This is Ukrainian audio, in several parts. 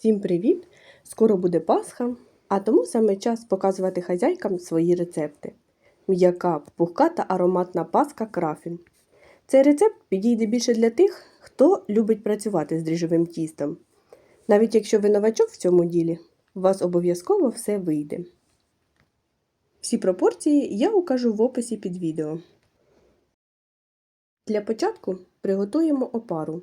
Всім привіт! Скоро буде Пасха, а тому саме час показувати хазяйкам свої рецепти. М'яка, пухка та ароматна паска крафін. Цей рецепт підійде більше для тих, хто любить працювати з дріжджовим тістом. Навіть якщо ви новачок в цьому ділі, у вас обов'язково все вийде. Всі пропорції я укажу в описі під відео. Для початку приготуємо опару.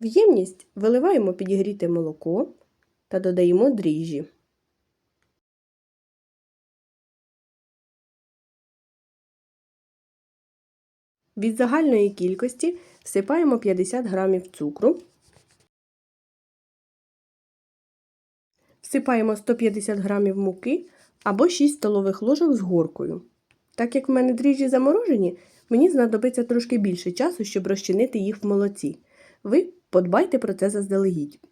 В ємність виливаємо підігріте молоко та додаємо дріжджі. Від загальної кількості всипаємо 50 г цукру, всипаємо 150 г муки або 6 столових ложок з горкою. Так як в мене дріжджі заморожені, мені знадобиться трошки більше часу, щоб розчинити їх в молоці. Ви подбайте про це заздалегідь.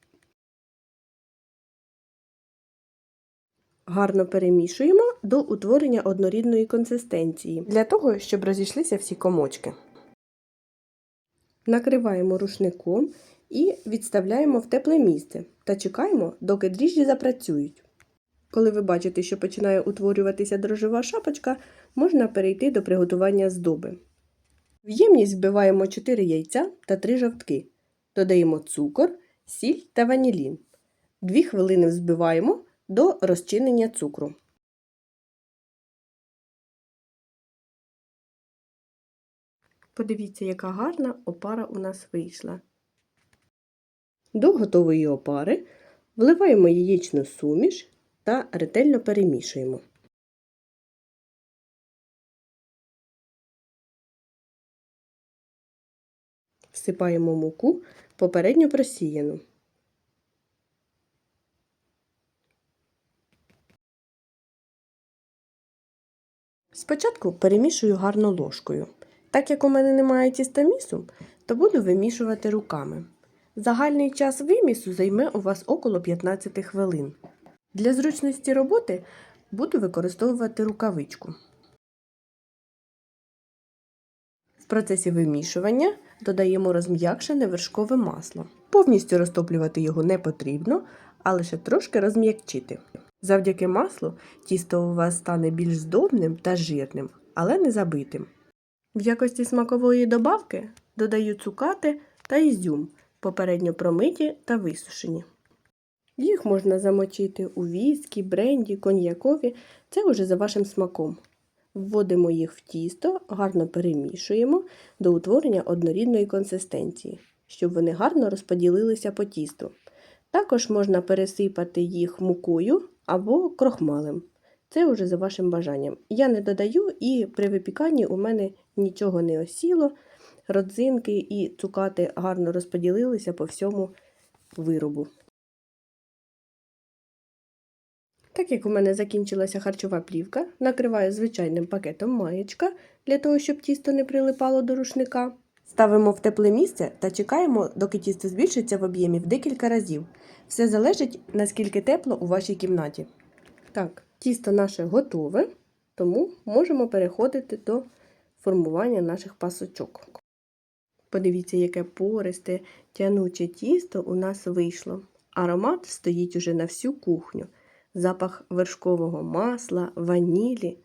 Гарно перемішуємо до утворення однорідної консистенції, для того, щоб розійшлися всі комочки. Накриваємо рушником і відставляємо в тепле місце та чекаємо, доки дріжджі запрацюють. Коли ви бачите, що починає утворюватися дрожжева шапочка, можна перейти до приготування здоби. В ємність вбиваємо 4 яйця та 3 жовтки. Додаємо цукор, сіль та ванілін. 2 хвилини взбиваємо до розчинення цукру. Подивіться, яка гарна опара у нас вийшла. До готової опари вливаємо яєчну суміш та ретельно перемішуємо. Всипаємо муку попередньо просіяну. Спочатку перемішую гарно ложкою. Так як у мене немає тістомісу, то буду вимішувати руками. Загальний час вимісу займе у вас около 15 хвилин. Для зручності роботи буду використовувати рукавичку. В процесі вимішування додаємо розм'якшене вершкове масло. Повністю розтоплювати його не потрібно, а лише трошки розм'якчити. Завдяки маслу тісто у вас стане більш здобним та жирним, але не забитим. В якості смакової добавки додаю цукати та ізюм, попередньо промиті та висушені. Їх можна замочити у віскі, бренді, коньякові, це вже за вашим смаком. Вводимо їх в тісто, гарно перемішуємо до утворення однорідної консистенції, щоб вони гарно розподілилися по тісту. Також можна пересипати їх мукою або крохмалем. Це вже за вашим бажанням. Я не додаю, і при випіканні у мене нічого не осіло, родзинки і цукати гарно розподілилися по всьому виробу. Так як у мене закінчилася харчова плівка, накриваю звичайним пакетом маєчка для того, щоб тісто не прилипало до рушника. Ставимо в тепле місце та чекаємо, доки тісто збільшиться в об'ємі в декілька разів. Все залежить, наскільки тепло у вашій кімнаті. Так, тісто наше готове, тому можемо переходити до формування наших пасочок. Подивіться, яке пористе, тянуче тісто у нас вийшло. Аромат стоїть уже на всю кухню. Запах вершкового масла, ванілі.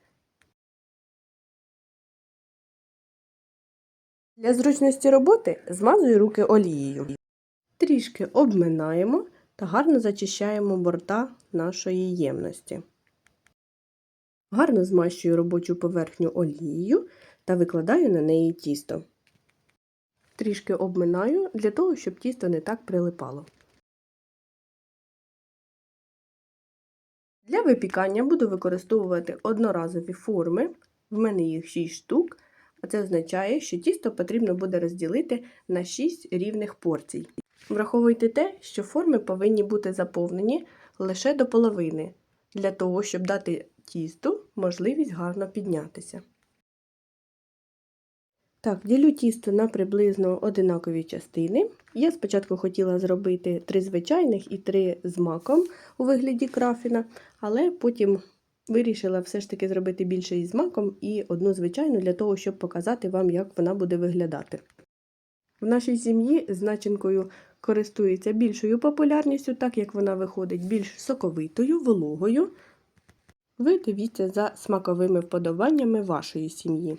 Для зручності роботи змазую руки олією. Трішки обминаємо та гарно зачищаємо борта нашої ємності. Гарно змащую робочу поверхню олією та викладаю на неї тісто. Трішки обминаю для того, щоб тісто не так прилипало. Для випікання буду використовувати одноразові форми. В мене їх 6 штук, а це означає, що тісто потрібно буде розділити на 6 рівних порцій. Враховуйте те, що форми повинні бути заповнені лише до половини, для того, щоб дати тісту можливість гарно піднятися. Так, ділю тісто на приблизно одинакові частини. Я спочатку хотіла зробити три звичайних і три з маком у вигляді крафіна, але потім вирішила все ж таки зробити більше із маком і одну звичайну для того, щоб показати вам, як вона буде виглядати. В нашій сім'ї з начинкою користується більшою популярністю, так як вона виходить більш соковитою, вологою. Ви дивіться за смаковими вподобаннями вашої сім'ї.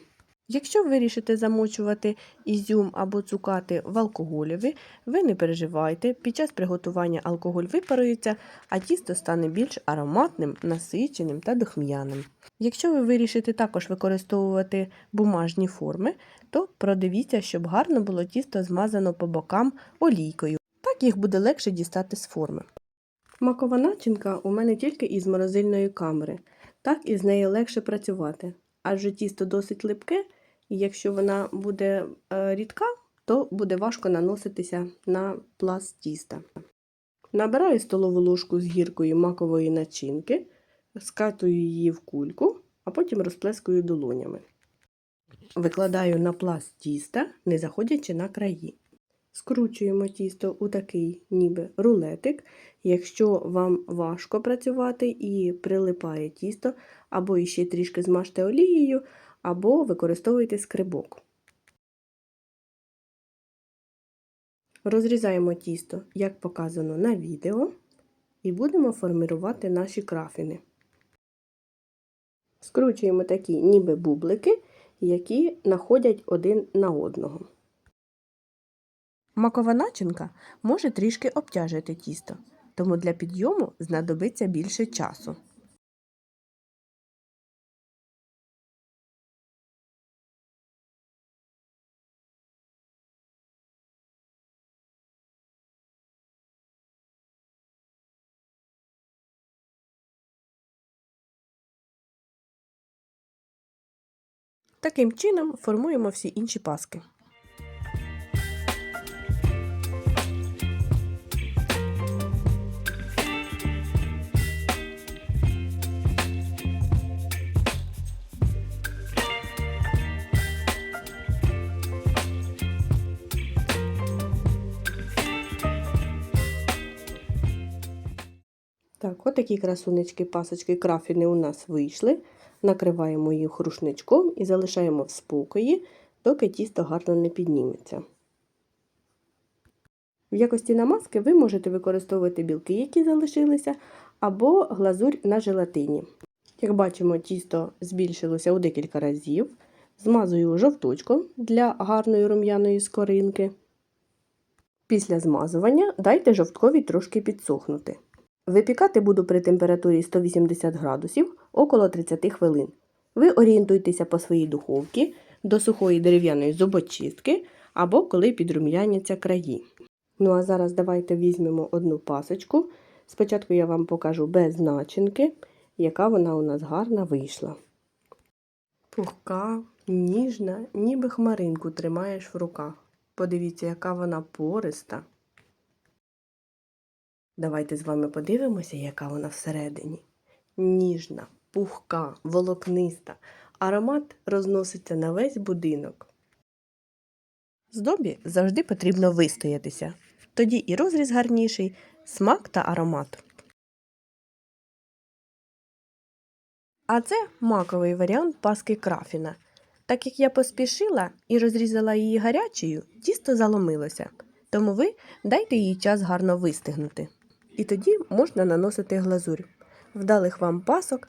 Якщо ви вирішите замочувати ізюм або цукати в алкоголеві, ви не переживайте, під час приготування алкоголь випарується, а тісто стане більш ароматним, насиченим та духм'яним. Якщо ви вирішите також використовувати бумажні форми, то продивіться, щоб гарно було тісто змазано по бокам олійкою. Так їх буде легше дістати з форми. Макова начинка у мене тільки із морозильної камери, так і з нею легше працювати, адже тісто досить липке, і якщо вона буде е, рідка, то буде важко наноситися на пласт тіста. Набираю столову ложку з гіркою макової начинки, скатую її в кульку, а потім розплескую долонями. Викладаю на пласт тіста, не заходячи на краї. Скручуємо тісто у такий ніби рулетик. Якщо вам важко працювати і прилипає тісто, або іще трішки змажте олією, або використовуйте скрибок. Розрізаємо тісто, як показано на відео, і будемо формувати наші крафіни. Скручуємо такі ніби бублики, які находять один на одного. Макова начинка може трішки обтяжити тісто, тому для підйому знадобиться більше часу. Таким чином формуємо всі інші паски. Так, отакі красунечки, пасочки, крафіни у нас вийшли. Накриваємо їх рушничком і залишаємо в спокої, доки тісто гарно не підніметься. В якості намазки ви можете використовувати білки, які залишилися, або глазурь на желатині. Як бачимо, тісто збільшилося у декілька разів. Змазую жовточком для гарної рум'яної скоринки. Після змазування дайте жовткові трошки підсохнути. Випікати буду при температурі 180 градусів около 30 хвилин. Ви орієнтуйтеся по своїй духовці до сухої дерев'яної зубочистки або коли підрум'яняться краї. Ну а зараз давайте візьмемо одну пасочку. Спочатку я вам покажу без начинки, яка вона у нас гарна вийшла. Пухка, ніжна, ніби хмаринку тримаєш в руках. Подивіться, яка вона пориста. Давайте з вами подивимося, яка вона всередині. Ніжна, пухка, волокниста. Аромат розноситься на весь будинок. Здобі завжди потрібно вистоятися. Тоді і розріз гарніший, смак та аромат. А це маковий варіант паски крафіна. Так як я поспішила і розрізала її гарячою, тісто заломилося. Тому ви дайте їй час гарно вистигнути. І тоді можна наносити глазурь. Вдалих вам пасок